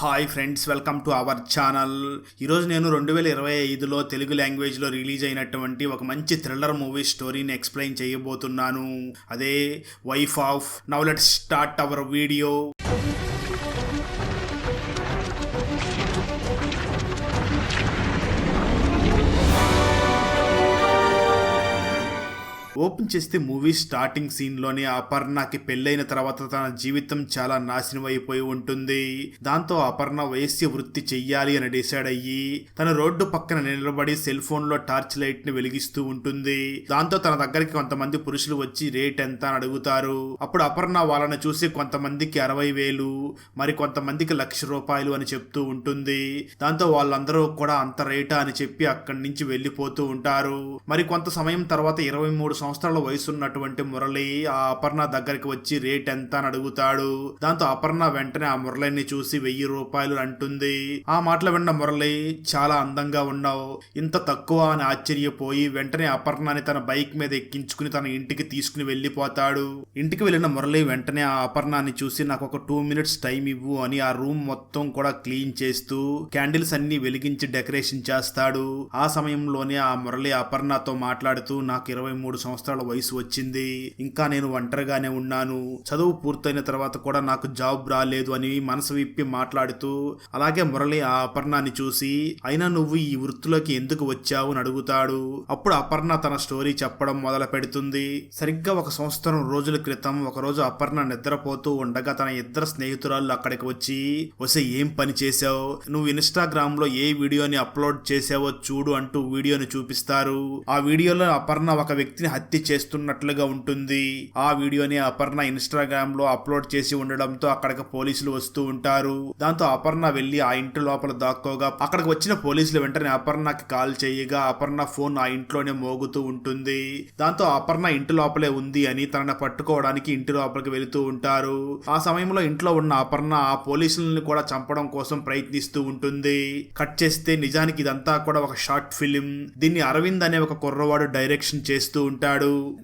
Hi friends welcome to our channel. ఈరోజు నేను రెండు వేల ఇరవై ఐదులో తెలుగు లాంగ్వేజ్లో రిలీజ్ అయినటువంటి ఒక మంచి థ్రిల్లర్ మూవీ స్టోరీని ఎక్స్ప్లెయిన్ చేయబోతున్నాను. అదే wife off now let start our video open చేస్తే మూవీ స్టార్టింగ్ సీన్లోనే అపర్ణకి పెళ్ళైన తర్వాత తన జీవితం చాలా నాశనం అయిపోయి ఉంటుంది. దాంతో అపర్ణ వైశ్య వృత్తి చెయ్యాలి అని డిసైడ్ అయ్యి తన రోడ్డు పక్కన నిలబడి సెల్ ఫోన్లో టార్చ్ లైట్ని వెలిగిస్తూ ఉంటుంది. దాంతో తన దగ్గరికి కొంతమంది పురుషులు వచ్చి రేట్ ఎంత? అని అడుగుతారు. అప్పుడు అపర్ణ వాళ్ళని చూసి కొంతమందికి అరవై వేలు మరి కొంతమందికి లక్ష రూపాయలు అని చెప్తూ ఉంటుంది. దాంతో వాళ్ళందరూ కూడా అంత రేటా? అని చెప్పి అక్కడి నుంచి వెళ్ళిపోతూ ఉంటారు. మరి కొంత సమయం తర్వాత ఇరవై మూడు సంవత్సరాలు వయసున్నటువంటి మురళి ఆ అపర్ణ దగ్గరికి వచ్చి రేట్ ఎంత? అని అడుగుతాడు. దాంతో అపర్ణ వెంటనే ఆ మురళిని చూసి వెయ్యి రూపాయలు అంటుంది. ఆ మాటలు విన్న మురళి చాలా అందంగా ఉన్నావు. ఇంత తక్కువ అని ఆశ్చర్యపోయి వెంటనే అపర్ణని తన బైక్ మీద ఎక్కించుకుని తన ఇంటికి తీసుకుని వెళ్ళిపోతాడు. ఇంటికి వెళ్ళిన మురళి వెంటనే ఆ అపర్ణాన్ని చూసి నాకు ఒక టూ మినిట్స్ టైం ఇవ్వు అని ఆ రూమ్ మొత్తం కూడా క్లీన్ చేస్తూ క్యాండిల్స్ అన్ని వెలిగించి డెకరేషన్ చేస్తాడు. ఆ సమయంలోనే ఆ మురళి అపర్ణతో మాట్లాడుతూ నాకు ఇరవై మూడు సంవత్సరాలు సంవత్సరాల వయసు వచ్చింది. ఇంకా నేను ఒంటరిగానే ఉన్నాను. చదువు పూర్తయిన తర్వాత కూడా నాకు జాబ్ రాలేదు అని మనసు విప్పి మాట్లాడుతూ అలాగే మురళి ఆ అపర్ణాన్ని చూసి అయినా నువ్వు ఈ వృత్తిలోకి ఎందుకు వచ్చావు అని అడుగుతాడు. అప్పుడు అపర్ణ తన స్టోరీ చెప్పడం మొదలు పెడుతుంది. సరిగ్గా ఒక సంవత్సరం రోజుల క్రితం ఒకరోజు అపర్ణ నిద్రపోతూ ఉండగా తన ఇద్దరు స్నేహితురాళ్ళు అక్కడికి వచ్చి వసే ఏం పని చేసావు నువ్వు ఇన్స్టాగ్రామ్లో ఏ వీడియోని అప్లోడ్ చేసావో చూడు అంటూ వీడియోని చూపిస్తారు. ఆ వీడియోలో అపర్ణ ఒక వ్యక్తిని హత్య చేస్తున్నట్లుగా ఉంటుంది. ఆ వీడియోని అపర్ణ ఇన్స్టాగ్రామ్లో అప్లోడ్ చేసి ఉండడంతో అక్కడికి పోలీసులు వస్తూ ఉంటారు. దాంతో అపర్ణ వెళ్ళి ఆ ఇంటి లోపల దాక్కోగా అక్కడికి వచ్చిన పోలీసులు వెంటనే అపర్ణకి కాల్ చేయగా అపర్ణ ఫోన్ ఆ ఇంట్లోనే మోగుతూ ఉంటుంది. దాంతో అపర్ణ ఇంటి లోపలే ఉంది అని తనను పట్టుకోవడానికి ఇంటి లోపలికి వెళుతూ ఉంటారు. ఆ సమయంలో ఇంట్లో ఉన్న అపర్ణ ఆ పోలీసులను కూడా చంపడం కోసం ప్రయత్నిస్తూ ఉంటుంది. కట్ చేస్తే నిజానికి ఇదంతా కూడా ఒక షార్ట్ ఫిలిం. దీన్ని అరవింద్ అనే ఒక కుర్రవాడు డైరెక్షన్ చేస్తూ ఉంటాడు.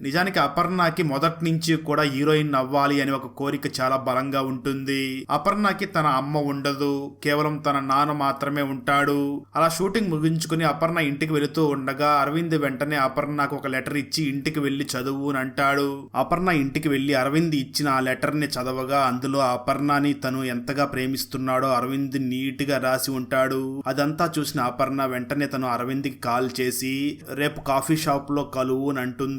నిజానికి అపర్ణకి మొదటి నుంచి కూడా హీరోయిన్ అవ్వాలి అని ఒక కోరిక చాలా బలంగా ఉంటుంది. అపర్ణకి తన అమ్మ ఉండదు. కేవలం తన నాన్న మాత్రమే ఉంటాడు. అలా షూటింగ్ ముగించుకుని అపర్ణ ఇంటికి వెళుతూ ఉండగా అరవింద్ వెంటనే అపర్ణకు ఒక లెటర్ ఇచ్చి ఇంటికి వెళ్ళి చదువు అని అంటాడు. అపర్ణ ఇంటికి వెళ్ళి అరవింద్ ఇచ్చిన ఆ లెటర్ని చదవగా అందులో అపర్ణని తను ఎంతగా ప్రేమిస్తున్నాడో అరవింద్ నీట్గా రాసి ఉంటాడు. అదంతా చూసిన అపర్ణ వెంటనే తను అరవింద్కి కాల్ చేసి రేపు కాఫీ షాప్లో కలువు అని అంటుంది.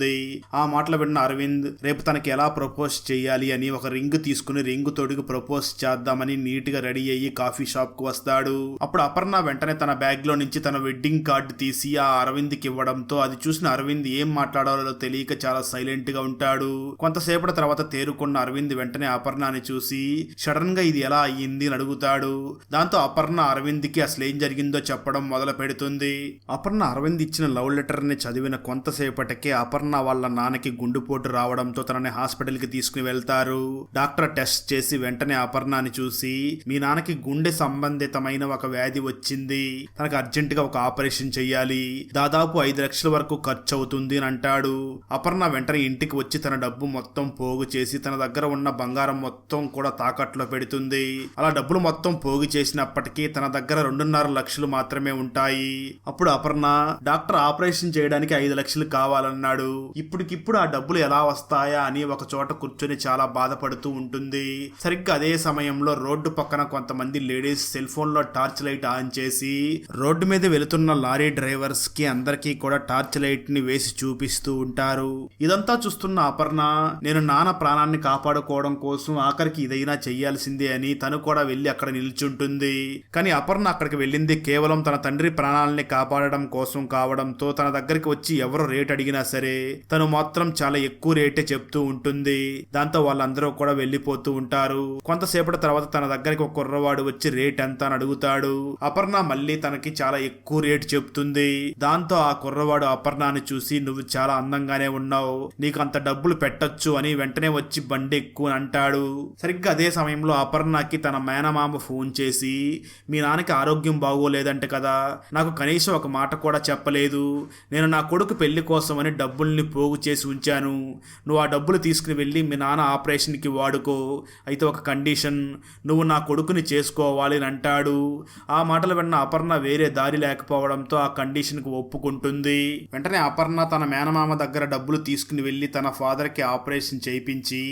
ఆ మాటలు విన్న అరవింద్ రేపు తనకి ఎలా ప్రపోజ్ చేయాలి అని ఒక రింగ్ తీసుకుని రింగ్ తోడికి ప్రపోజ్ చేద్దామని నీట్గా రెడీ అయ్యి కాఫీ షాప్కు వస్తాడు. అప్పుడు అపర్ణ వెంటనే తన బ్యాగ్లో నుంచి తన వెడ్డింగ్ కార్డు తీసి ఆ అరవింద్కి ఇవ్వడంతో అది చూసిన అరవింద్ ఏం మాట్లాడాలో తెలియక చాలా సైలెంట్గా ఉంటాడు. కొంతసేపటి తర్వాత తేరుకున్న అరవింద్ వెంటనే అపర్ణని చూసి సడన్గా ఇది ఎలా అయ్యింది? అని అడుగుతాడు. దాంతో అపర్ణ అరవింద్కి అసలు ఏం జరిగిందో చెప్పడం మొదలు పెడుతుంది అపర్ణ అరవింద్ ఇచ్చిన లవ్ లెటర్ని చదివిన కొంతసేపటికే అపర్ణ వాళ్ళ నాన్నకి గుండెపోటు రావడంతో తనని హాస్పిటల్కి తీసుకుని వెళ్తారు. డాక్టర్ టెస్ట్ చేసి వెంటనే అపర్ణని చూసి మీ నాన్నకి గుండె సంబంధితమైన ఒక వ్యాధి వచ్చింది. తనకు అర్జెంట్గా ఒక ఆపరేషన్ చెయ్యాలి. దాదాపు ఐదు లక్షల వరకు ఖర్చు అవుతుంది అని అంటాడు. అపర్ణ వెంటనే ఇంటికి వచ్చి తన డబ్బు మొత్తం పోగు చేసి తన దగ్గర ఉన్న బంగారం మొత్తం కూడా తాకట్లో పెడుతుంది. అలా డబ్బులు మొత్తం పోగు చేసినప్పటికీ తన దగ్గర రెండున్నర లక్షలు మాత్రమే ఉంటాయి. అప్పుడు అపర్ణ డాక్టర్ ఆపరేషన్ చేయడానికి ఐదు లక్షలు కావాలన్నాడు. ఇప్పటికిప్పుడు ఆ డబ్బులు ఎలా వస్తాయా అని ఒక చోట కూర్చొని చాలా బాధపడుతూ ఉంటుంది. సరిగ్గా అదే సమయంలో రోడ్డు పక్కన కొంతమంది లేడీస్ సెల్ ఫోన్లో టార్చ్ లైట్ ఆన్ చేసి రోడ్డు మీద వెళుతున్న లారీ డ్రైవర్స్కి అందరికీ కూడా టార్చ్ లైట్ని వేసి చూపిస్తూ ఉంటారు. ఇదంతా చూస్తున్న అపర్ణ నేను నాన్న ప్రాణాన్ని కాపాడుకోవడం కోసం ఆఖరికి ఇదైనా చెయ్యాల్సిందే అని తను కూడా వెళ్ళి అక్కడ నిల్చుంటుంది. కానీ అపర్ణ అక్కడికి వెళ్ళింది కేవలం తన తండ్రి ప్రాణాలని కాపాడడం కోసం కావడంతో తన దగ్గరికి వచ్చి ఎవరు రేట్ అడిగినా సరే తను మాత్రం చాలా ఎక్కువ రేటే చెప్తూ ఉంటుంది. దాంతో వాళ్ళందరూ కూడా వెళ్ళిపోతూ ఉంటారు. కొంతసేపటి తర్వాత తన దగ్గరికి ఒక కుర్రవాడు వచ్చి రేట్ ఎంత అని అడుగుతాడు. అపర్ణ మళ్ళీ తనకి చాలా ఎక్కువ రేట్ చెప్తుంది. దాంతో ఆ కుర్రవాడు అపర్ణని చూసి నువ్వు చాలా అందంగానే ఉన్నావు. నీకు అంత డబ్బులు పెట్టొచ్చు అని వెంటనే వచ్చి బండి ఎక్కువ అంటాడు. సరిగ్గా అదే సమయంలో అపర్ణకి తన మేనమామ ఫోన్ చేసి మీ నాన్నకి ఆరోగ్యం బాగోలేదంట కదా. నాకు కనీసం ఒక మాట కూడా చెప్పలేదు. నేను నా కొడుకు పెళ్ళి కోసమని డబ్బుల్ని డబ్బుల్ని పోగు చేసి ఉంచాను. నువ్వు ఆ డబ్బులు తీసుకుని వెళ్ళి మీ నాన్న ఆపరేషన్కి వాడుకో. అయితే ఒక కండిషన్ నువ్వు నా కొడుకుని చేసుకోవాలి అని అంటాడు. ఆ మాటలు విన్న అపర్ణ వేరే దారి లేకపోవడంతో ఆ కండిషన్కి ఒప్పుకుంటుంది. వెంటనే అపర్ణ తన మేనమామ దగ్గర డబ్బులు తీసుకుని వెళ్ళి తన ఫాదర్కి ఆపరేషన్ చేయించి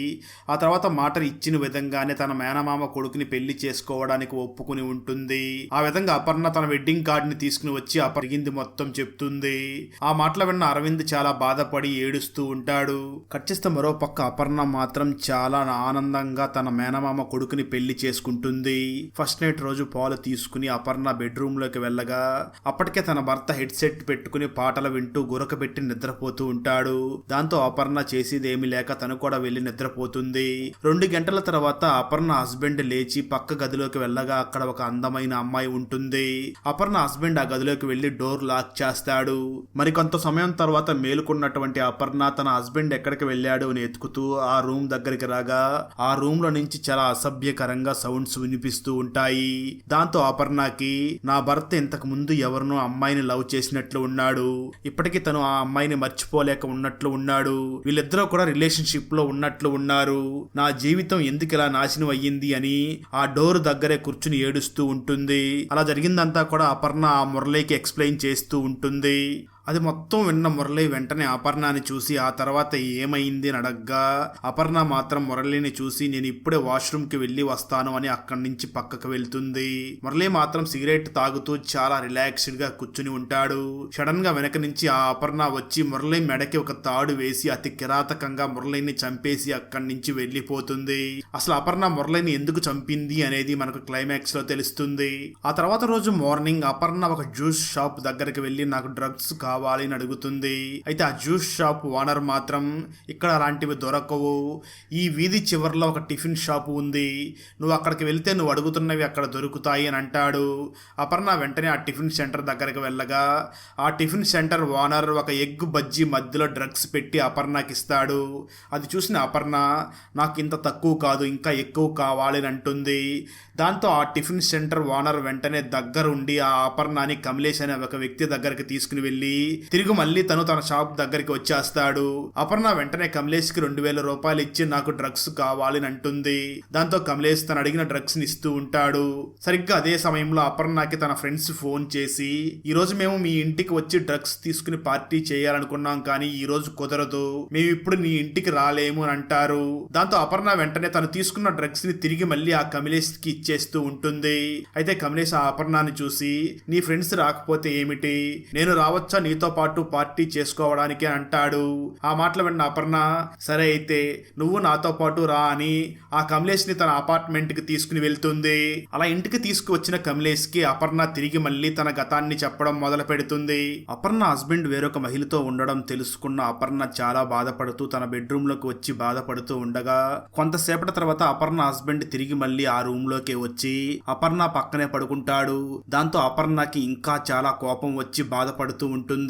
ఆ తర్వాత మాట ఇచ్చిన విధంగానే తన మేనమామ కొడుకుని పెళ్ళి చేసుకోవడానికి ఒప్పుకుని ఉంటుంది. ఆ విధంగా అపర్ణ తన వెడ్డింగ్ కార్డుని తీసుకుని వచ్చి అపరిగింది మొత్తం చెప్తుంది. ఆ మాటలు విన్న అరవింద్ చాలా బాధపడు ఏడుస్తూ ఉంటాడు. కట్ చేస్తే మరో పక్క అపర్ణ మాత్రం చాలా ఆనందంగా తన మేనమామ కొడుకుని పెళ్ళి చేసుకుంటుంది. ఫస్ట్ నైట్ రోజు పాలు తీసుకుని అపర్ణ బెడ్రూమ్లోకి వెళ్ళగా అప్పటికే తన భర్త హెడ్ సెట్ పెట్టుకుని పాటలు వింటూ గురకబెట్టి నిద్రపోతూ ఉంటాడు. దాంతో అపర్ణ చేసేదేమీ లేక తను కూడా వెళ్ళి నిద్రపోతుంది. రెండు గంటల తర్వాత అపర్ణ హస్బెండ్ లేచి పక్క గదిలోకి వెళ్ళగా అక్కడ ఒక అందమైన అమ్మాయి ఉంటుంది. అపర్ణ హస్బెండ్ ఆ గదిలోకి వెళ్ళి డోర్ లాక్ చేస్తాడు. మరి కొంత సమయం తర్వాత మేలుకున్నటువంటి అపర్ణ తన హస్బెండ్ ఎక్కడికి వెళ్ళాడు అని ఎతుకుతూ ఆ రూమ్ దగ్గరికి రాగా ఆ రూమ్లో నుంచి చాలా అసభ్యకరంగా సౌండ్స్ వినిపిస్తూ ఉంటాయి. దాంతో అపర్ణకి నా భర్త ఇంతకు ముందు ఎవరినో అమ్మాయిని లవ్ చేసినట్లు ఉన్నాడు. ఇప్పటికీ తను ఆ అమ్మాయిని మర్చిపోలేక ఉన్నట్లు ఉన్నాడు. వీళ్ళిద్దరూ కూడా రిలేషన్షిప్లో ఉన్నట్లు ఉన్నారు. నా జీవితం ఎందుకు ఇలా నాశనం అయ్యింది? అని ఆ డోర్ దగ్గరే కూర్చుని ఏడుస్తూ ఉంటుంది. అలా జరిగిందంతా కూడా అపర్ణ ఆ మురళికి ఎక్స్ప్లెయిన్ చేస్తూ ఉంటుంది. అది మొత్తం విన్న మురళి వెంటనే అపర్ణని చూసి ఆ తర్వాత ఏమైంది అని అడగ్గా అపర్ణ మాత్రం మురళిని చూసి నేను ఇప్పుడే వాష్రూమ్కి వెళ్ళి వస్తాను అని అక్కడి నుంచి పక్కకు వెళ్తుంది. మురళి మాత్రం సిగరెట్ తాగుతూ చాలా రిలాక్స్డ్గా కూర్చుని ఉంటాడు. సడన్గా వెనక నుంచి ఆ అపర్ణ వచ్చి మురళి మెడకి ఒక తాడు వేసి అతి కిరాతకంగా మురళిని చంపేసి అక్కడి నుంచి వెళ్ళిపోతుంది. అసలు అపర్ణ మురళిని ఎందుకు చంపింది అనేది మనకు క్లైమాక్స్లో తెలుస్తుంది. ఆ తర్వాత రోజు మార్నింగ్ అపర్ణ ఒక జ్యూస్ షాప్ దగ్గరికి వెళ్ళి నాకు డ్రగ్స్ కావాలి అని అడుగుతుంది. అయితే ఆ జ్యూస్ షాప్ ఓనర్ మాత్రం ఇక్కడ అలాంటివి దొరకవు. ఈ వీధి చివరిలో ఒక టిఫిన్ షాప్ ఉంది. నువ్వు అక్కడికి వెళ్తే నువ్వు అడుగుతున్నవి అక్కడ దొరుకుతాయి అని అంటాడు. అపర్ణ వెంటనే ఆ టిఫిన్ సెంటర్ దగ్గరికి వెళ్ళగా ఆ టిఫిన్ సెంటర్ ఓనర్ ఒక ఎగ్ బజ్జీ మధ్యలో డ్రగ్స్ పెట్టి అపర్ణకి ఇస్తాడు. అది చూసిన అపర్ణ నాకు ఇంత తక్కువ కాదు ఇంకా ఎక్కువ కావాలి అని అంటుంది. దాంతో ఆ టిఫిన్ సెంటర్ ఓనర్ వెంటనే దగ్గరుండి ఆ అపర్ణని కమలేష్ అనే ఒక వ్యక్తి దగ్గరికి తీసుకుని వెళ్ళి తిరిగి మళ్ళీ తను తన షాప్ దగ్గరికి వచ్చేస్తాడు. అపర్ణ వెంటనే కమలేష్కి రెండు వేల రూపాయలు ఇచ్చి నాకు డ్రగ్స్ కావాలి అని అంటుంది. దాంతో కమలేష్ తను అడిగిన డ్రగ్స్ని ఇస్తూ ఉంటాడు. సరిగ్గా అదే సమయంలో అపర్ణకి తన ఫ్రెండ్స్ ఫోన్ చేసి ఈ రోజు మేము మీ ఇంటికి వచ్చి డ్రగ్స్ తీసుకుని పార్టీ చేయాలనుకున్నాం కానీ ఈ రోజు కుదరదు. మేము ఇప్పుడు నీ ఇంటికి రాలేము అని అంటారు. దాంతో అపర్ణ వెంటనే తను తీసుకున్న డ్రగ్స్ని తిరిగి మళ్ళీ ఆ కమలేష్కి ఇచ్చేస్తూ ఉంటుంది. అయితే కమలేష్ ఆ అపర్ణాన్ని చూసి నీ ఫ్రెండ్స్ రాకపోతే ఏమిటి? నేను రావచ్చా? నీ నీతో పాటు పార్టీ చేసుకోవడానికి అంటాడు. ఆ మాటలు విన్న అపర్ణ సరే అయితే నువ్వు నాతో పాటు రా అని ఆ కమలేష్ని తన అపార్ట్మెంట్కి తీసుకుని వెళ్తుంది. అలా ఇంటికి తీసుకువచ్చిన కమలేష్కి అపర్ణ తిరిగి మళ్ళీ తన గతాన్ని చెప్పడం మొదలు పెడుతుంది. అపర్ణ హస్బెండ్ వేరొక మహిళతో ఉండడం తెలుసుకున్న అపర్ణ చాలా బాధపడుతూ తన బెడ్రూమ్లోకి వచ్చి బాధపడుతూ ఉండగా కొంతసేపటి తర్వాత అపర్ణ హస్బెండ్ తిరిగి మళ్ళీ ఆ రూమ్లోకి వచ్చి అపర్ణ పక్కనే పడుకుంటాడు. దాంతో అపర్ణకి ఇంకా చాలా కోపం వచ్చి బాధపడుతూ ఉంటుంది.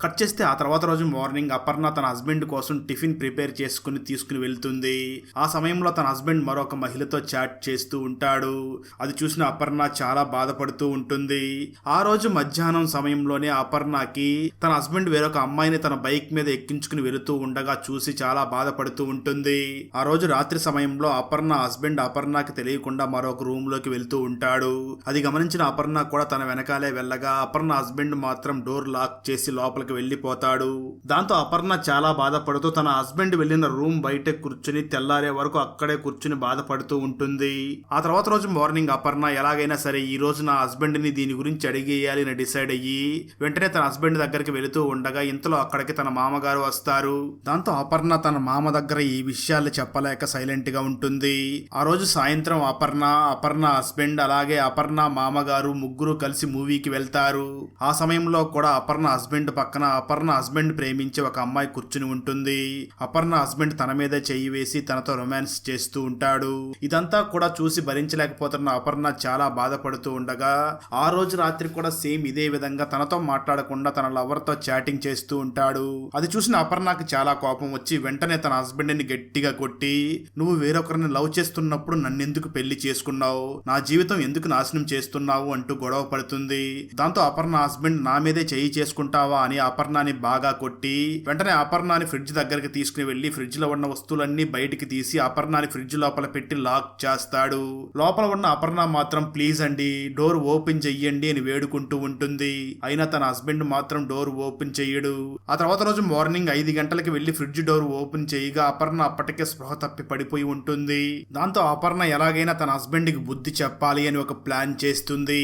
కట్ చేస్తే ఆ తర్వాత రోజు మార్నింగ్ అపర్ణ తన హస్బెండ్ కోసం టిఫిన్ ప్రిపేర్ చేసుకుని తీసుకుని వెళ్తుంది. ఆ సమయంలో తన హస్బెండ్ మరొక మహిళతో చాట్ చేస్తూ ఉంటాడు. అది చూసిన అపర్ణ చాలా బాధపడుతూ ఉంటుంది. ఆ రోజు మధ్యాహ్నం సమయంలోనే అపర్ణకి తన హస్బెండ్ వేరొక అమ్మాయిని తన బైక్ మీద ఎక్కించుకుని వెళుతూ ఉండగా చూసి చాలా బాధపడుతూ ఉంటుంది. ఆ రోజు రాత్రి సమయంలో అపర్ణ హస్బెండ్ అపర్ణకి తెలియకుండా మరొక రూమ్లోకి వెళ్తూ ఉంటాడు. అది గమనించిన అపర్ణ కూడా తన వెనకాలే వెళ్ళగా అపర్ణ హస్బెండ్ మాత్రం డోర్ లాక్ చేసి లోపలికి వెళ్ళిపోతాడు. దాంతో అపర్ణ చాలా బాధపడుతూ తన హస్బెండ్ వెళ్ళిన రూమ్ బయట కూర్చుని తెల్లారే వరకు అక్కడే కూర్చుని బాధపడుతూ ఉంటుంది. ఆ తర్వాత రోజు మార్నింగ్ అపర్ణ ఎలాగైనా సరే ఈ రోజు నా హస్బెండ్ని దీని గురించి అడిగేయాలి అని డిసైడ్ అయ్యి వెంటనే తన హస్బెండ్ దగ్గరికి వెళుతూ ఉండగా ఇంతలో అక్కడికి తన మామగారు వస్తారు. దాంతో అపర్ణ తన మామ దగ్గర ఈ విషయాలు చెప్పలేక సైలెంట్గా ఉంటుంది. ఆ రోజు సాయంత్రం అపర్ణ అపర్ణ హస్బెండ్ అలాగే అపర్ణ మామగారు ముగ్గురు కలిసి మూవీకి వెళ్తారు. ఆ సమయంలో కూడా అపర్ణ హస్బెండ్ పక్కన అపర్ణ హస్బెండ్ ప్రేమించే ఒక అమ్మాయి కూర్చుని ఉంటుంది. అపర్ణ హస్బెండ్ తన మీద చెయ్యి వేసి తనతో రొమాన్స్ చేస్తూ ఉంటాడు. ఇదంతా కూడా చూసి భరించలేకపోతున్న అపర్ణ చాలా బాధపడుతూ ఉండగా ఆ రోజు రాత్రి కూడా సేమ్ ఇదే విధంగా తనతో మాట్లాడకుండా తన లవర్తో చాటింగ్ చేస్తూ ఉంటాడు. అది చూసిన అపర్ణకి చాలా కోపం వచ్చి వెంటనే తన హస్బెండ్ని గట్టిగా కొట్టి నువ్వు వేరొకరిని లవ్ చేస్తున్నప్పుడు నన్నెందుకు పెళ్ళి చేసుకున్నావు? నా జీవితం ఎందుకు నాశనం చేస్తున్నావు? అంటూ గొడవ పడుతుంది. దాంతో అపర్ణ హస్బెండ్ నా మీదే చేయి చేసుకుంటూ తీసుకుంటావా అని అపర్ణాని బాగా కొట్టి వెంటనే అపర్ణాని ఫ్రిడ్జ్ దగ్గరికి తీసుకుని వెళ్ళి ఫ్రిడ్జ్లో ఉన్న వస్తువులన్నీ బయటికి తీసి అపర్ణాని ఫ్రిడ్జ్ లోపల పెట్టి లాక్ చేస్తాడు. లోపల ఉన్న అపర్ణ మాత్రం ప్లీజ్ అండి డోర్ ఓపెన్ చెయ్యండి అని వేడుకుంటూ ఉంటుంది. అయినా తన హస్బెండ్ మాత్రం డోర్ ఓపెన్ చెయ్యడు. ఆ తర్వాత రోజు మార్నింగ్ ఐదు గంటలకి వెళ్ళి ఫ్రిడ్జ్ డోర్ ఓపెన్ చేయగా అపర్ణ అప్పటికే స్పృహ తప్పి పడిపోయి ఉంటుంది. దాంతో అపర్ణ ఎలాగైనా తన హస్బెండ్కి బుద్ధి చెప్పాలి అని ఒక ప్లాన్ చేస్తుంది.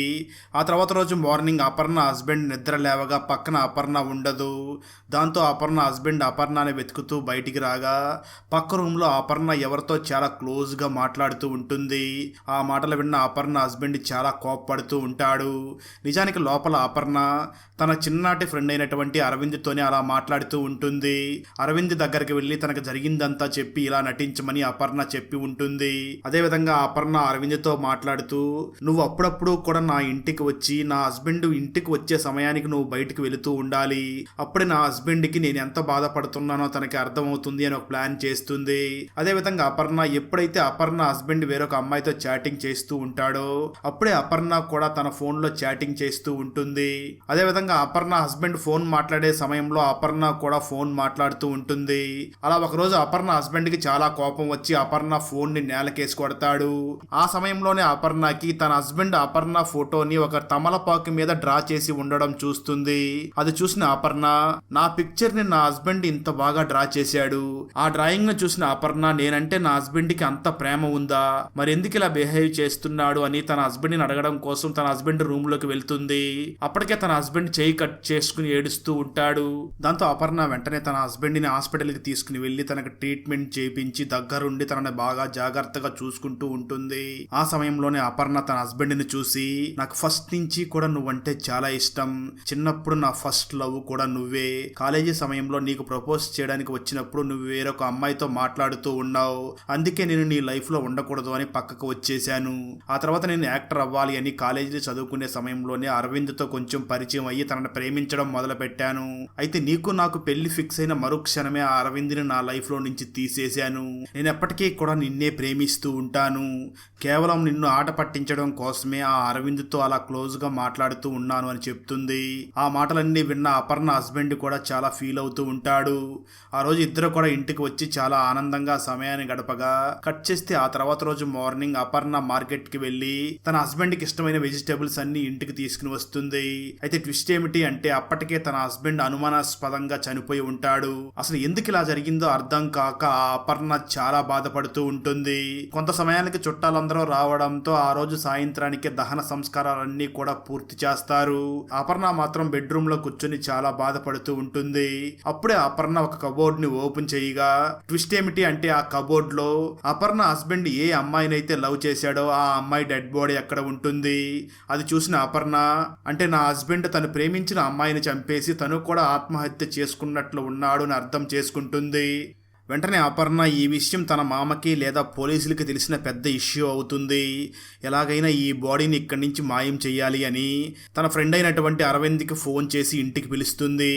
ఆ తర్వాత రోజు మార్నింగ్ అపర్ణ హస్బెండ్ నిద్ర లేవగా పక్కన అపర్ణ ఉండదు. దాంతో అపర్ణ హస్బెండ్ అపర్ణని వెతుకుతూ బయటికి రాగా పక్క రూమ్లో అపర్ణ ఎవరితో చాలా క్లోజ్గా మాట్లాడుతూ ఉంటుంది. ఆ మాటలు విన్న అపర్ణ హస్బెండ్ చాలా కోప్పడుతూ ఉంటాడు. నిజానికి లోపల అపర్ణ తన చిన్ననాటి ఫ్రెండ్ అయినటువంటి అరవింద్తోనే అలా మాట్లాడుతూ ఉంటుంది. అరవింద్ దగ్గరికి వెళ్ళి తనకు జరిగిందంతా చెప్పి ఇలా నటించమని అపర్ణ చెప్పి ఉంటుంది. అదేవిధంగా అపర్ణ అరవింద్తో మాట్లాడుతూ నువ్వు అప్పుడప్పుడు కూడా నా ఇంటికి వచ్చి నా హస్బెండ్ ఇంటికి వచ్చే సమయానికి నువ్వు బయటకు వెళుతూ ఉండాలి. అప్పుడే నా హస్బెండ్కి నేను ఎంత బాధపడుతున్నానో తనకి అర్థమవుతుంది అని ఒక ప్లాన్ చేస్తుంది. అదేవిధంగా అపర్ణ ఎప్పుడైతే అపర్ణ హస్బెండ్ వేరొక అమ్మాయితో చాటింగ్ చేస్తూ ఉంటాడో అప్పుడే అపర్ణ కూడా తన ఫోన్లో చాటింగ్ చేస్తూ ఉంటుంది. అదేవిధంగా అపర్ణ హస్బెండ్ ఫోన్ మాట్లాడే సమయంలో అపర్ణ కూడా ఫోన్ మాట్లాడుతూ ఉంటుంది. అలా ఒకరోజు అపర్ణ హస్బెండ్కి చాలా కోపం వచ్చి అపర్ణ ఫోన్ని నేలకేసి కొడతాడు. ఆ సమయంలోనే అపర్ణకి తన హస్బెండ్ అపర్ణ ఫోటోని ఒక తమలపాకు మీద డ్రా చేసి ఉండడం చూస్తుంది. అది చూసిన అపర్ణ నా పిక్చర్ని నా హస్బెండ్ ఇంత బాగా డ్రా చేశాడు. ఆ డ్రాయింగ్ను చూసిన అపర్ణ నేనంటే నా హస్బెండ్కి అంత ప్రేమ ఉందా? మరి ఎందుకు ఇలా బిహేవ్ చేస్తున్నాడు అని తన హస్బెండ్ని అడగడం కోసం తన హస్బెండ్ రూమ్లోకి వెళ్తుంది. అప్పటికే తన హస్బెండ్ చేయి కట్ చేసుకుని ఏడుస్తూ ఉంటాడు. దాంతో అపర్ణ వెంటనే తన హస్బెండ్ని హాస్పిటల్కి తీసుకుని వెళ్ళి తనకు ట్రీట్మెంట్ చేయించి దగ్గరుండి తనని బాగా జాగ్రత్తగా చూసుకుంటూ ఉంటుంది. ఆ సమయంలోనే అపర్ణ తన హస్బెండ్ని చూసి నాకు ఫస్ట్ నుంచి కూడా నువ్వంటే చాలా ఇష్టం. చిన్నప్పుడు నా ఫస్ట్ లవ్ కూడా నువ్వే. కాలేజీ సమయంలో నీకు ప్రపోజ్ చేయడానికి వచ్చినప్పుడు నువ్వు వేరొక అమ్మాయితో మాట్లాడుతూ ఉన్నావు. అందుకే నేను నీ లైఫ్లో ఉండకూడదు అని పక్కకు వచ్చేసాను ఆ తర్వాత నేను యాక్టర్ అవ్వాలి అని కాలేజీలో చదువుకునే సమయంలోనే అరవింద్తో కొంచెం పరిచయం అయ్యి తనని ప్రేమించడం మొదలు పెట్టాను అయితే నీకు నాకు పెళ్ళి ఫిక్స్ అయిన మరుక్షణమే ఆ అరవింద్ని నా లైఫ్లో నుంచి తీసేశాను. నేను ఎప్పటికీ కూడా నిన్నే ప్రేమిస్తూ ఉంటాను. కేవలం నిన్ను ఆట పట్టించడం కోసమే ఆ అరవింద్తో అలా క్లోజ్గా మాట్లాడుతూ ఉన్నాను అని చెప్తుంది. ఆ మాటలన్నీ విన్న అపర్ణ హస్బెండ్ కూడా చాలా ఫీల్ అవుతూ ఉంటాడు. ఆ రోజు ఇద్దరు కూడా ఇంటికి వచ్చి చాలా ఆనందంగా సమయాన్ని గడపగా కట్ చేస్తే ఆ తర్వాత రోజు మార్నింగ్ అపర్ణ మార్కెట్కి వెళ్ళి తన హస్బెండ్కి ఇష్టమైన వెజిటేబుల్స్ అన్ని ఇంటికి తీసుకుని వస్తుంది. అయితే ట్విస్ట్ ఏమిటి అంటే అప్పటికే తన హస్బెండ్ అనుమానాస్పదంగా చనిపోయి ఉంటాడు. అసలు ఎందుకు ఇలా జరిగిందో అర్థం కాక ఆ అపర్ణ చాలా బాధపడుతూ ఉంటుంది. కొంత సమయానికి చుట్టాలందరూ రావడంతో ఆ రోజు సాయంత్రానికి దహన సంస్కారాలన్నీ కూడా పూర్తి చేస్తారు. అపర్ణ మాత్రం బెడ్రూమ్లో కూర్చొని చాలా బాధపడుతూ ఉంటుంది. అప్పుడే అపర్ణ ఒక కబోర్డ్ని ఓపెన్ చేయగా ట్విస్ట్ ఏమిటి అంటే ఆ కబోర్డ్లో అపర్ణ హస్బెండ్ ఏ అమ్మాయినైతే లవ్ చేశాడో ఆ అమ్మాయి డెడ్ బాడీ అక్కడ ఉంటుంది. అది చూసిన అపర్ణ అంటే నా హస్బెండ్ తను ప్రేమించిన అమ్మాయిని చంపేసి తను కూడా ఆత్మహత్య చేసుకున్నట్లు ఉన్నాడు అని అర్థం చేసుకుంటుంది. వెంటనే అపర్ణ ఈ విషయం తన మామకి లేదా పోలీసులకి తెలిసిన పెద్ద ఇష్యూ అవుతుంది. ఎలాగైనా ఈ బాడీని ఇక్కడి నుంచి మాయం చేయాలి అని తన ఫ్రెండ్ అయినటువంటి అరవింద్కి ఫోన్ చేసి ఇంటికి పిలుస్తుంది.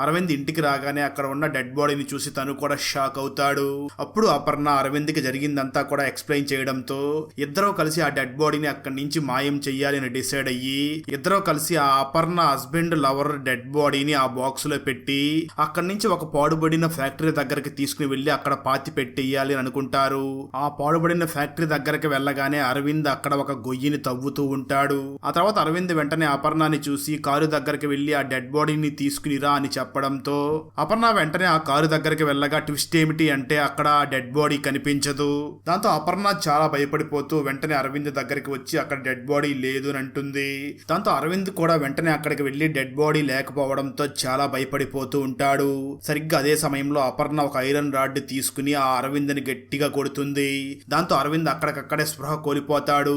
అరవింద్ ఇంటికి రాగానే అక్కడ ఉన్న డెడ్ బాడీని చూసి తను కూడా షాక్ అవుతాడు. అప్పుడు అపర్ణ అరవింద్కి జరిగిందంతా కూడా ఎక్స్ప్లెయిన్ చేయడంతో ఇద్దరూ కలిసి ఆ డెడ్ బాడీని అక్కడి నుంచి మాయం చేయాలి అని డిసైడ్ అయ్యి ఇద్దరూ కలిసి ఆ అపర్ణ హస్బెండ్ లవర్ డెడ్ బాడీని ఆ బాక్స్లో పెట్టి అక్కడి నుంచి ఒక పాడుబడిన ఫ్యాక్టరీ దగ్గరికి తీసుకుని వెళ్ళి అక్కడ పాతి పెట్టేయాలి అని అనుకుంటారు. ఆ పాడుబడిన ఫ్యాక్టరీ దగ్గరికి వెళ్ళగానే అరవింద్ అక్కడ ఒక గొయ్యిని తవ్వుతూ ఉంటాడు. ఆ తర్వాత అరవింద్ వెంటనే అపర్ణాన్ని చూసి కారు దగ్గరికి వెళ్ళి ఆ డెడ్ బాడీని తీసుకునిరా అని చెప్పడంతో అపర్ణ వెంటనే ఆ కారు దగ్గరికి వెళ్ళగా ట్విస్ట్ ఏమిటి అంటే అక్కడ ఆ డెడ్ బాడీ కనిపించదు. దాంతో అపర్ణ చాలా భయపడిపోతూ వెంటనే అరవింద్ దగ్గరికి వచ్చి అక్కడ డెడ్ బాడీ లేదు అని అంటుంది. దాంతో అరవింద్ కూడా వెంటనే అక్కడికి వెళ్ళి డెడ్ బాడీ లేకపోవడంతో చాలా భయపడిపోతూ ఉంటాడు. సరిగ్గా అదే సమయంలో అపర్ణ ఒక ఐరన్ రాడ్ తీసుకుని ఆ అరవింద్ని గట్టిగా కొడుతుంది. దాంతో అరవింద్ అక్కడికక్కడే స్పృహ కోల్పోతాడు.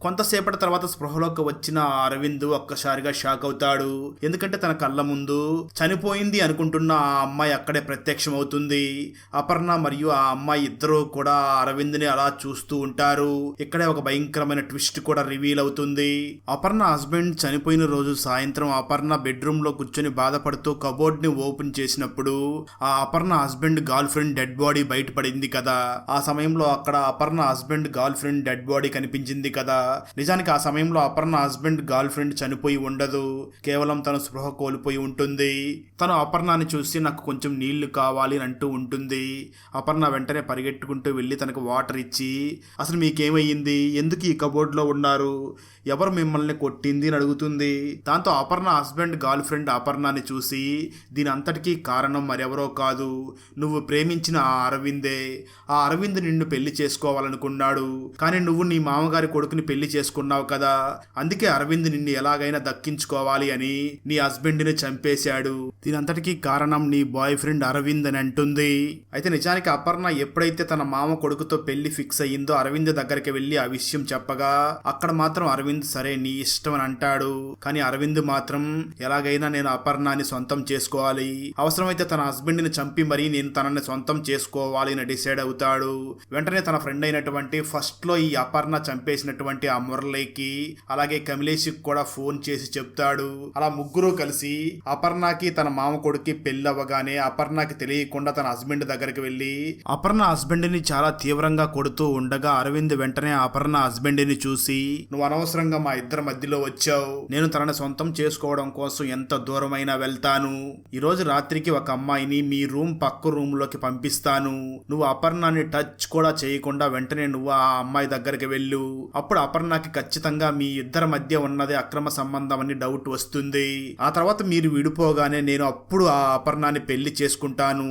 కొంతసేపటి తర్వాత స్పృహలోకి వచ్చిన అరవింద్ ఒక్కసారిగా షాక్ అవుతాడు. ఎందుకంటే తన కళ్ళ ముందు చనిపోయింది అనుకుంటున్న ఆ అమ్మాయి అక్కడే ప్రత్యక్షం అవుతుంది అపర్ణ మరియు ఆ అమ్మాయి ఇద్దరూ కూడా అరవింద్ని అలా చూస్తూ ఉంటారు. ఇక్కడే ఒక భయంకరమైన ట్విస్ట్ కూడా రివీల్ అవుతుంది. అపర్ణ హస్బెండ్ చనిపోయిన రోజు సాయంత్రం అపర్ణ బెడ్రూమ్లో కూర్చొని బాధపడుతూ కబోర్డ్ని ఓపెన్ చేసినప్పుడు ఆ Aparna husband girlfriend friend dead body బయటపడింది కదా. ఆ సమయంలో అక్కడ Aparna husband girlfriend dead body కనిపించింది కదా. నిజానికి ఆ సమయంలో అపర్ణ హస్బెండ్ గర్ల్ ఫ్రెండ్ చనిపోయి ఉండదు. కేవలం తను స్పృహ కోల్పోయి ఉంటుంది. తను అపర్ణాన్ని చూసి నాకు కొంచెం నీళ్ళు కావాలి అని అంటూ ఉంటుంది. అపర్ణ వెంటనే పరిగెట్టుకుంటూ వెళ్ళి తనకు వాటర్ ఇచ్చి అసలు మీకేమయ్యింది? ఎందుకు ఈ కబోర్డ్లో ఉన్నారు? ఎవరు మిమ్మల్ని కొట్టింది? అని అడుగుతుంది. దాంతో అపర్ణ హస్బెండ్ గర్ల్ ఫ్రెండ్ అపర్ణాన్ని చూసి దీని అంతటికీ కారణం మరెవరో కాదు. నువ్వు ప్రేమించిన ఆ అరవిందే ఆ అరవింద్ నిన్ను పెళ్ళి చేసుకోవాలనుకున్నాడు. కానీ నువ్వు నీ మామగారి కొడుకుని పెళ్ళి చేసుకున్నావు కదా. అందుకే అరవింద్ నిన్ను ఎలాగైనా దక్కించుకోవాలి అని నీ హస్బెండ్ని చంపేశాడు. దీనంతటికీ కారణం నీ బాయ్ ఫ్రెండ్ అరవింద్ అని అంటుంది. అయితే నిజానికి అపర్ణ ఎప్పుడైతే తన మామ కొడుకుతో పెళ్ళి ఫిక్స్ అయ్యిందో అరవింద్ దగ్గరికి వెళ్ళి ఆ విషయం చెప్పగా అక్కడ మాత్రం అరవింద్ సరే నీ ఇష్టం అని అంటాడు. కానీ అరవింద్ మాత్రం ఎలాగైనా నేను అపర్ణాన్ని సొంతం చేసుకోవాలి. అవసరమైతే తన హస్బెండ్ని చంపి మరీ నేను తనని సొంతం సొంతం చేసుకోవాలి అని డిసైడ్ అవుతాడు. వెంటనే తన ఫ్రెండ్ అయినటువంటి ఫస్ట్లో ఈ అపర్ణ చంపేసినటువంటి ఆ మురళికి అలాగే కమిలేష్కి కూడా ఫోన్ చేసి చెప్తాడు. అలా ముగ్గురు కలిసి అపర్ణకి తన మామ కొడుక్కి పెళ్ళి అవ్వగానే అపర్ణకి తెలియకుండా తన హస్బెండ్ దగ్గరికి వెళ్ళి అపర్ణ హస్బెండ్ని చాలా తీవ్రంగా కొడుతూ ఉండగా అరవింద్ వెంటనే అపర్ణ హస్బెండ్ని చూసి నువ్వు అనవసరంగా మా ఇద్దరి మధ్యలో వచ్చావు. నేను తనని సొంతం చేసుకోవడం కోసం ఎంత దూరమైనా వెళ్తాను. ఈ రోజు రాత్రికి ఒక అమ్మాయిని మీ రూమ్ పక్క రూమ్లోకి పంపిస్తాను. నువ్వు అపర్ణాన్ని టచ్ కూడా చేయకుండా వెంటనే నువ్వు ఆ అమ్మాయి దగ్గరికి వెళ్ళు. అప్పుడు అపర్ణకి ఖచ్చితంగా మీ ఇద్దరి మధ్య ఉన్నది అక్రమ సంబంధం అని డౌట్ వస్తుంది. ఆ తర్వాత మీరు విడిపోగానే నేను అప్పుడు ఆ అపర్ణాన్ని పెళ్ళి చేసుకుంటాను.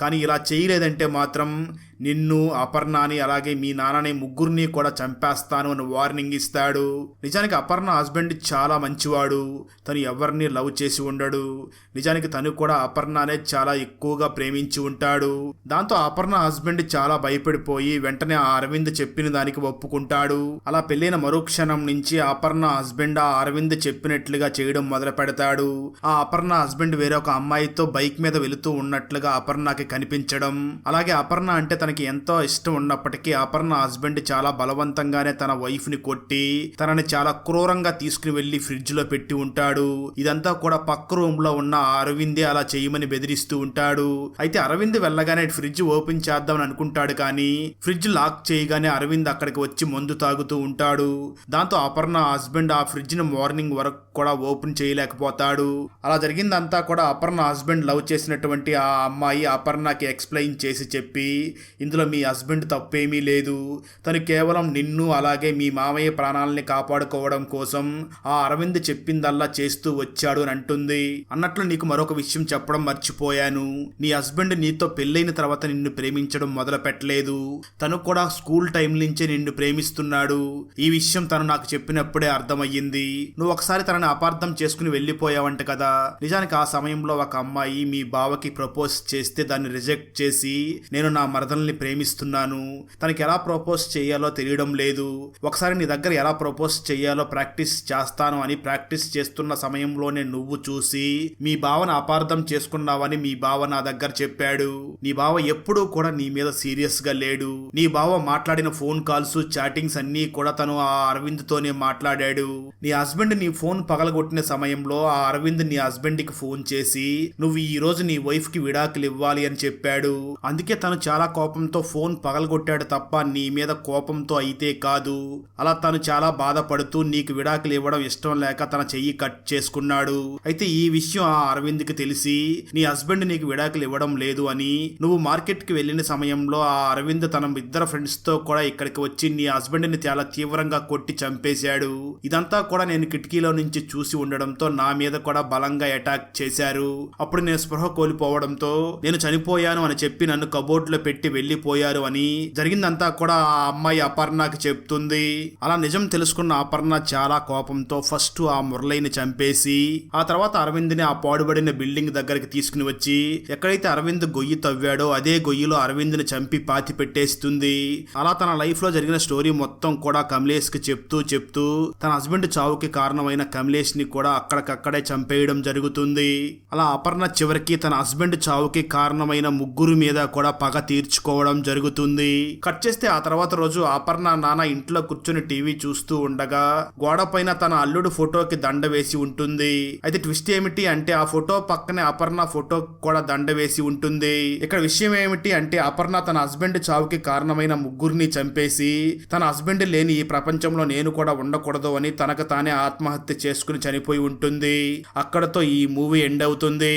కానీ ఇలా చేయలేదంటే మాత్రం నిన్ను అపర్ణాని అలాగే మీ నాన్నని ముగ్గురిని కూడా చంపేస్తాను అని వార్నింగ్ ఇస్తాడు. నిజానికి అపర్ణ హస్బెండ్ చాలా మంచివాడు. తను ఎవరిని లవ్ చేసి ఉండడు. నిజానికి తను కూడా అపర్ణనే చాలా ఎక్కువగా ప్రేమించి ఉంటాడు. దాంతో అపర్ణ హస్బెండ్ చాలా భయపడిపోయి వెంటనే ఆ అరవింద్ చెప్పిన దానికి ఒప్పుకుంటాడు. అలా పెళ్ళైన మరుక్షణం నుంచి అపర్ణ హస్బెండ్ ఆ అరవింద్ చెప్పినట్లుగా చేయడం మొదలు పెడతాడు ఆ అపర్ణ హస్బెండ్ వేరొక అమ్మాయితో బైక్ మీద వెళుతూ ఉన్నట్లుగా అపర్ణకి కనిపించడం. అలాగే అపర్ణ అంటే తనకి ఎంతో ఇష్టం ఉన్నప్పటికీ అపర్ణ హస్బెండ్ చాలా బలవంతంగానే తన వైఫ్ని కొట్టి తనని చాలా క్రూరంగా తీసుకుని వెళ్ళి ఫ్రిడ్జ్లో పెట్టి ఉంటాడు. ఇదంతా కూడా పక్క రూమ్లో ఉన్న ఆ అరవిందే అలా చేయమని బెదిరిస్తూ ఉంటాడు. అయితే అరవింద్ వెళ్ళగానే ఫ్రిడ్జ్ ఓపెన్ చేద్దామని అనుకుంటాడు కానీ ఫ్రిడ్జ్ లాక్ చేయగానే అరవింద్ అక్కడికి వచ్చి మందు తాగుతూ ఉంటాడు. దాంతో అపర్ణ హస్బెండ్ ఆ ఫ్రిడ్జ్ని మార్నింగ్ వరకు కూడా ఓపెన్ చేయలేకపోతాడు. అలా జరిగిందంతా కూడా అపర్ణ హస్బెండ్ లవ్ చేసినటువంటి ఆ అమ్మాయి అపర్ణ నాకు ఎక్స్ప్లెయిన్ చేసి చెప్పి ఇందులో మీ హస్బెండ్ తప్పేమీ లేదు. తను కేవలం నిన్ను అలాగే మీ మామయ్య ప్రాణాలని కాపాడుకోవడం కోసం ఆ అరవింద్ చెప్పిందల్లా చేస్తూ వచ్చాడు అని అంటుంది. అన్నట్లు నీకు మరొక విషయం చెప్పడం మర్చిపోయాను. నీ హస్బెండ్ నీతో పెళ్ళైన తర్వాత నిన్ను ప్రేమించడం మొదలు పెట్టలేదు తను కూడా స్కూల్ టైం నుంచే నిన్ను ప్రేమిస్తున్నాడు. ఈ విషయం తను నాకు చెప్పినప్పుడే అర్థమయ్యింది. నువ్వు ఒకసారి తనని అపార్థం చేసుకుని వెళ్ళిపోయావంట కదా. నిజానికి ఆ సమయంలో ఒక అమ్మాయి మీ బావకి ప్రపోజ్ చేస్తే దాన్ని రిజెక్ట్ చేసి నేను నా మరదల్ని ప్రేమిస్తున్నాను. తనకి ఎలా ప్రపోజ్ చేయాలో తెలియడం లేదు. ఒకసారి నీ దగ్గర ఎలా ప్రపోజ్ చేయాలో ప్రాక్టీస్ చేస్తాను అని ప్రాక్టీస్ చేస్తున్న సమయంలోనే నువ్వు చూసి మీ భావన అపార్థం చేసుకున్నావని మీ బావ నా దగ్గర చెప్పాడు. నీ బావ ఎప్పుడూ కూడా నీ మీద సీరియస్గా లేడు. నీ బావ మాట్లాడిన ఫోన్ కాల్స్ చాటింగ్స్ అన్నీ కూడా తను ఆ అరవింద్ తోనే మాట్లాడాడు. నీ హస్బెండ్ నీ ఫోన్ పగలగొట్టిన సమయంలో ఆ అరవింద్ నీ హస్బెండ్కి ఫోన్ చేసి నువ్వు ఈ రోజు నీ వైఫ్కి విడాకులు ఇవ్వాలి అని చెప్పాడు. అందుకే తను చాలా కోపంతో ఫోన్ పగలగొట్టాడు తప్ప నీ మీద కోపంతో అయితే కాదు. అలా తను చాలా బాధపడుతూ నీకు విడాకులు ఇవ్వడం ఇష్టం లేక తన చెయ్యి కట్ చేసుకున్నాడు. అయితే ఈ విషయం ఆ అరవింద్కి తెలిసి నీ హస్బెండ్ నీకు విడాకులు ఇవ్వడం లేదు అని నువ్వు మార్కెట్కి వెళ్ళిన సమయంలో ఆ అరవింద్ తన ఇద్దరు ఫ్రెండ్స్తో కూడా ఇక్కడికి వచ్చి నీ హస్బెండ్ని చాలా తీవ్రంగా కొట్టి చంపేశాడు. ఇదంతా కూడా నేను కిటికీలో నుంచి చూసి ఉండడంతో నా మీద కూడా బలంగా అటాక్ చేశారు. అప్పుడు నేను స్పృహ కోల్పోవడంతో నేను చనిపోయాను అని చెప్పి నన్ను కబోర్డ్లో పెట్టి వెళ్ళిపోయారు అని జరిగిందంతా కూడా ఆ అమ్మాయి అపర్ణకి చెప్తుంది. అలా నిజం తెలుసుకున్న అపర్ణ చాలా కోపంతో ఫస్ట్ ఆ మురళిని చంపేసి ఆ తర్వాత అరవింద్ని ఆ పాడుబడిన బిల్డింగ్ దగ్గరికి తీసుకుని వచ్చి ఎక్కడైతే అరవింద్ గొయ్యి తవ్వాడో అదే గొయ్యిలో అరవింద్ని చంపి పాతి పెట్టేస్తుంది. అలా తన లైఫ్లో జరిగిన స్టోరీ మొత్తం కూడా కమలేష్కి చెప్తూ చెప్తూ తన హస్బెండ్ చావుకి కారణమైన కమలేష్ని కూడా అక్కడికక్కడే చంపేయడం జరుగుతుంది. అలా అపర్ణ చివరికి తన హస్బెండ్ చావుకి కారణమైన ముగ్గురు మీద కూడా పగ తీర్చుకోవడం జరుగుతుంది. కట్ చేస్తే ఆ తర్వాత రోజు అపర్ణ నాన్న ఇంట్లో కూర్చొని టీవీ చూస్తూ ఉండగా గోడ పైన తన అల్లుడు ఫోటోకి దండ వేసి ఉంటుంది. అయితే ట్విస్ట్ ఏమిటి అంటే ఆ ఫోటో పక్కనే అపర్ణ ఫోటో కూడా దండ వేసి ఉంటుంది. ఇక్కడ విషయం ఏమిటి అంటే అపర్ణ తన హస్బెండ్ చావుకి కారణమైన ముగ్గురిని చంపేసి తన హస్బెండ్ లేని ఈ ప్రపంచంలో నేను కూడా ఉండకూడదు అని తనకు తానే ఆత్మహత్య చేసుకుని చనిపోయి ఉంటుంది. అక్కడతో ఈ మూవీ ఎండ్ అవుతుంది.